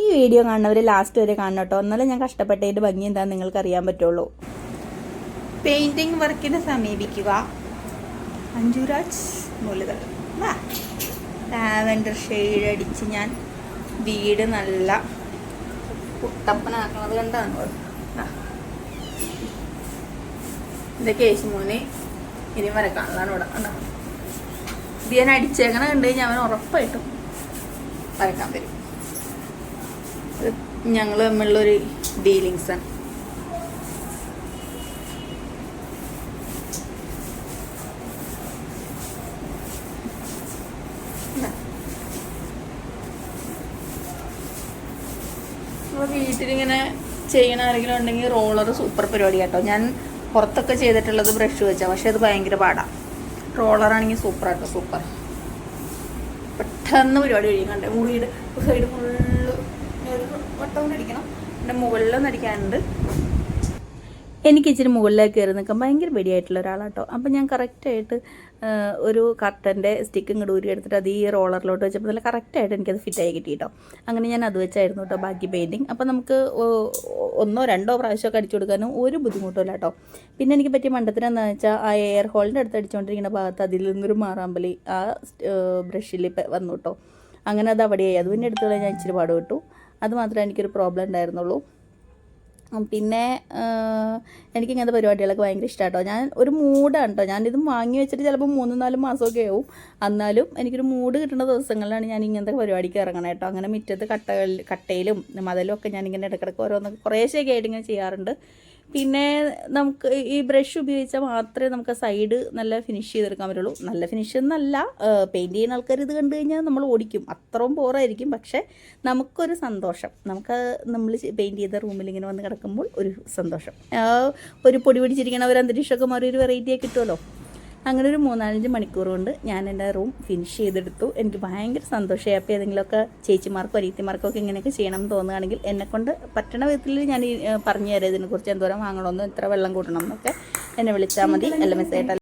ഈ വീഡിയോ കാണുന്നവർ ലാസ്റ്റ് വരെ കാണണം കേട്ടോ എന്നാലും ഞാൻ കഷ്ടപ്പെട്ടതിന്റെ ഭംഗി എന്താണെന്ന് നിങ്ങൾക്ക് അറിയാൻ പറ്റുള്ളൂ. പെയിന്റിംഗ് വർക്കിനെ സമീപിക്കുക. അഞ്ജുരാജ് മൂലകൾ ലാവൻഡർ ഷെയ്ഡ് അടിച്ച് ഞാൻ വീട് നല്ല കുട്ടപ്പനാക്കണത് കണ്ടാണ്? ഇതൊക്കെ യേശുമോനെ ഇനി വരക്കാനുള്ളതാണ് ഇവിടെ. ഇത് ഞാൻ അടിച്ചേക്കണ കണ്ടു കഴിഞ്ഞാൽ അവൻ ഉറപ്പായിട്ടും വരക്കാൻ വരും. ഞങ്ങൾ തമ്മിലുള്ളൊരു ഡീലിങ്സ് ആണ്. ഇതാ. നമ്മൾ വീട്ടിലിങ്ങനെ ചെയ്യണ ആരെങ്കിലും ഉണ്ടെങ്കിൽ റോളർ സൂപ്പർ പരിപാടി കേട്ടോ. ഞാൻ പുറത്തൊക്കെ ചെയ്തിട്ടുള്ളത് ബ്രഷ് വെച്ചാൽ പക്ഷെ അത് ഭയങ്കര പാടാണ് റോളറാണെങ്കിൽ സൂപ്പർ ആട്ടോ സൂപ്പർ പെട്ടെന്ന് പരിപാടി കഴിയും. കണ്ടേ? മുറിയുടെ സൈഡ് ഫുള്ള് എനിക്ക് ഇച്ചിരി മുകളിലേക്ക് കയറി നിൽക്കാൻ ഭയങ്കര വെടിയായിട്ടുള്ള ഒരാളാട്ടോ. അപ്പം ഞാൻ കറക്റ്റായിട്ട് ഒരു കർട്ടന്റെ സ്റ്റിക്കും കൂടെ എടുത്തിട്ട് അത് ഈ റോളറിലോട്ട് വെച്ചപ്പോൾ നല്ല കറക്റ്റായിട്ട് എനിക്കത് ഫിറ്റായി കിട്ടി കേട്ടോ അങ്ങനെ ഞാൻ അത് വെച്ചായിരുന്നു കേട്ടോ ബാക്കി പെയിന്റിങ്. അപ്പം നമുക്ക് ഒന്നോ രണ്ടോ പ്രാവശ്യമൊക്കെ അടിച്ചു കൊടുക്കാനും ഒരു ബുദ്ധിമുട്ടില്ല കേട്ടോ പിന്നെ എനിക്ക് പറ്റിയ മണ്ടത്തിന് വെച്ചാൽ ആ എയർ ഹോളിന്റെ അടുത്ത് അടിച്ചുകൊണ്ടിരിക്കുന്ന ഭാഗത്ത് അതിൽ നിന്നൊരു മാറാമ്പലി ആ ബ്രഷിൽ വന്നു കേട്ടോ അങ്ങനെ അത് അവിടെയായി. അത് പിന്നെ എടുത്തു ഞാൻ ഇച്ചിരി പാട് കിട്ടു അത് മാത്രമേ എനിക്കൊരു പ്രോബ്ലം ഉണ്ടായിരുന്നുള്ളൂ. പിന്നെ എനിക്ക് ഇങ്ങനത്തെ പരിപാടികളൊക്കെ ഭയങ്കര ഇഷ്ടമാട്ടോ ഞാൻ ഒരു മൂഡാണ് കേട്ടോ ഞാനിത് വാങ്ങി വെച്ചിട്ട് ചിലപ്പോൾ മൂന്ന് നാല് മാസമൊക്കെ ആവും. എന്നാലും എനിക്കൊരു മൂഡ് കിട്ടുന്ന ദിവസങ്ങളിലാണ് ഞാൻ ഇങ്ങനത്തെ പരിപാടിക്ക് ഇറങ്ങണം കേട്ടോ അങ്ങനെ മുറ്റത്ത് കട്ടകളിൽ കട്ടയിലും മതിലും ഒക്കെ ഞാനിങ്ങനെ ഇടയ്ക്കിടയ്ക്ക് ഓരോന്നൊക്കെ കുറേശ്ശൊക്കെ ആയിട്ട് ഇങ്ങനെ ചെയ്യാറുണ്ട്. പിന്നെ നമുക്ക് ഈ ബ്രഷ് ഉപയോഗിച്ചാൽ മാത്രമേ നമുക്ക് സൈഡ് നല്ല ഫിനിഷ് ചെയ്തെടുക്കാൻ പറ്റുള്ളൂ. നല്ല ഫിനിഷ് എന്നല്ല പെയിന്റ് ചെയ്യുന്ന ആൾക്കാർ ഇത് കണ്ടു കഴിഞ്ഞാൽ നമ്മൾ ഓടിക്കും. അത്രയും ബോറായിരിക്കും പക്ഷേ നമുക്കൊരു സന്തോഷം. നമുക്ക് നമ്മൾ പെയിന്റ് ചെയ്ത റൂമിൽ ഇങ്ങനെ വന്ന് കിടക്കുമ്പോൾ ഒരു സന്തോഷം. ഒരു പൊടി പിടിച്ചിരിക്കണ ഒരു അന്തരീക്ഷമൊക്കെ മാറി ഒരു വെറൈറ്റിയൊക്കെ കിട്ടുമല്ലോ അങ്ങനെ ഒരു മൂന്നാലഞ്ച് മണിക്കൂർ കൊണ്ട് ഞാൻ എന്റെ റൂം ഫിനിഷ് ചെയ്തെടുത്തു. എനിക്ക് ഭയങ്കര സന്തോഷമായി. അപ്പോൾ ഏതെങ്കിലുമൊക്കെ ചേച്ചിമാർക്കോ അരീത്തിമാർക്കോ ഒക്കെ ഇങ്ങനെയൊക്കെ ചെയ്യണം എന്ന് തോന്നുകയാണെങ്കിൽ എന്നെക്കൊണ്ട് പറ്റണ വിധത്തിൽ ഞാൻ പറഞ്ഞു തരാം. ഇതിനെക്കുറിച്ച് എന്തോരം വാങ്ങണമെന്നും എത്ര വെള്ളം കൂട്ടണം എന്നൊക്കെ എന്നെ വിളിച്ചാൽ മതി. എല്ലാം ആയിട്ട്